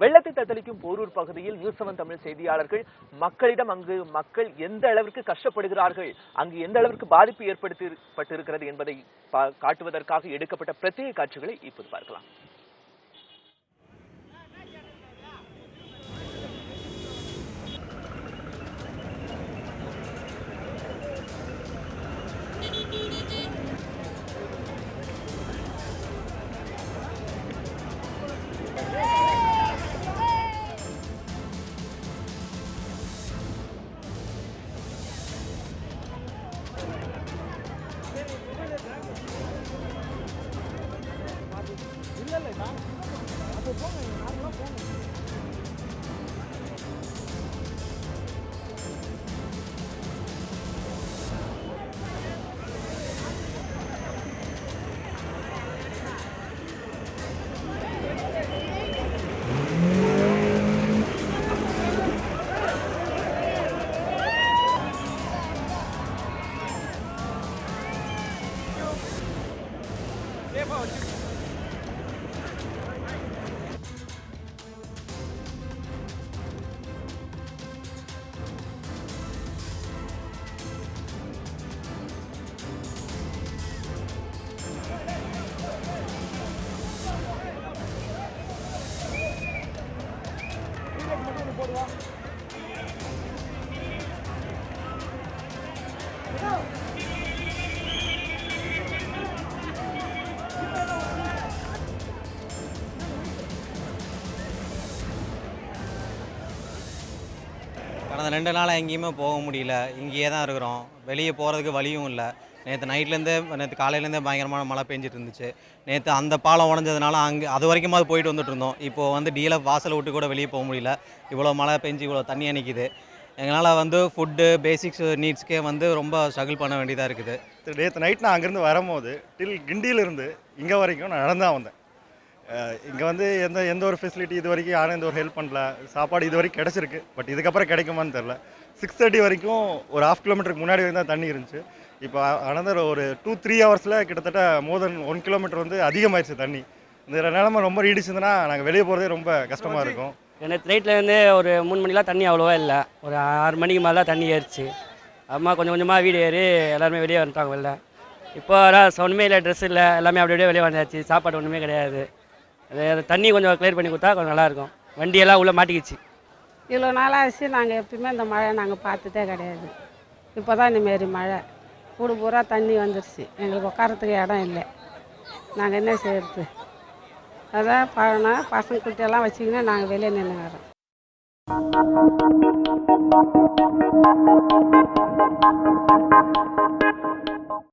வெள்ளத்தை தத்தளிக்கும் போரூர் பகுதியில் news seven Tamil செய்தியாளர்கள் மக்களிடம் அங்கு மக்கள் எந்த அளவிற்கு கஷ்டப்படுகிறார்கள் அங்கு எந்த அளவிற்கு பாதிப்பு ஏற்படுத்தப்பட்டிருக்கிறது என்பதை காட்டுவதற்காக எடுக்கப்பட்ட பிரத்யேக காட்சிகளை இப்போது பார்க்கலாம். 네, 봐, 지금. கடந்த ரெண்டு நாளாக எங்கேயுமே போக முடியல. இங்கேயே தான் இருக்கிறோம். வெளியே போகிறதுக்கு வழியும் இல்லை. நேற்று நைட்லேருந்தே நேற்று காலையிலேருந்தே பயங்கரமான மழை பெஞ்சிட்டு இருந்துச்சு. நேற்று அந்த பாலம் உடஞ்சதுனால அங்கே அது வரைக்குமாவது போயிட்டு வந்துட்டு இருந்தோம். இப்போது வந்து டீலர் வாசலை விட்டு கூட வெளியே போக முடியல. இவ்வளோ மழை பெஞ்சு இவ்வளோ தண்ணி நிற்கிது எங்களால் வந்து ஃபுட்டு பேசிக்ஸ் நீட்ஸ்க்கே வந்து ரொம்ப ஸ்ட்ரகிள் பண்ண வேண்டியதாக இருக்குது. நேற்று நைட் நான் அங்கேருந்து வரும்போது டில் கிண்டியிலிருந்து இங்கே வரைக்கும் நான் நடந்தான் வந்தேன். இங்கே வந்து எந்த எந்த ஒரு ஃபெசிலிட்டி இது வரைக்கும் யாரும் எந்த ஒரு ஹெல்ப் பண்ணல. சாப்பாடு இது வரைக்கும் கிடச்சிருக்கு. பட் இதுக்கப்புறம் கிடைக்குமான்னு தெரில சிக்ஸ் தேர்ட்டி வரைக்கும் ஒரு ஹாஃப் கிலோமீட்டருக்கு முன்னாடி வரைக்கும் தான் தண்ணி இருந்துச்சு. இப்போ அனதர் ஒரு டூ த்ரீ ஹவர்ஸில் கிட்டத்தட்ட மோர் தென் ஒன் கிலோமீட்டர் வந்து அதிகமாயிருச்சு தண்ணி. இந்த நிலமை ரொம்ப நீடிச்சதுன்னா நாங்கள் வெளியே போகிறதே ரொம்ப கஷ்டமாக இருக்கும். நேற்று நைட்லேருந்து ஒரு மூணு மணிலாம் தண்ணி அவ்வளோவா இல்லை. ஒரு ஆறு மணிக்கு மேலே தான் தண்ணி ஏறிச்சு. அம்மா கொஞ்சம் கொஞ்சமாக வீடு ஏறி எல்லாருமே வெளியே வந்துட்டாங்க வெளில. இப்போ அதான் ஒன்றுமே இல்லை ட்ரெஸ் இல்லை எல்லாமே அப்படி அப்படியே வெளியே வந்தாச்சு சாப்பாடு ஒன்றுமே கிடையாது. அது தண்ணி கொஞ்சம் கிளியர் பண்ணி கொடுத்தா கொஞ்சம் நல்லாயிருக்கும். வண்டியெல்லாம் உள்ளே மாட்டிக்கிச்சு. இவ்வளோ நாளாச்சு நாங்கள் எப்பயுமே இந்த மழை நாங்கள் பார்த்ததே கிடையாது. இப்போ தான் இந்தமாரி மழை. கூடு பூரா தண்ணி வந்துருச்சு. எங்களுக்கு உட்காரத்துக்கு இடம் இல்லை. நாங்கள் என்ன செய்யறது? அதான் பழனா பசங்க குட்டியெல்லாம் வச்சுக்கின்னு நாங்கள் வெளியே நின்றுக்கிறோம்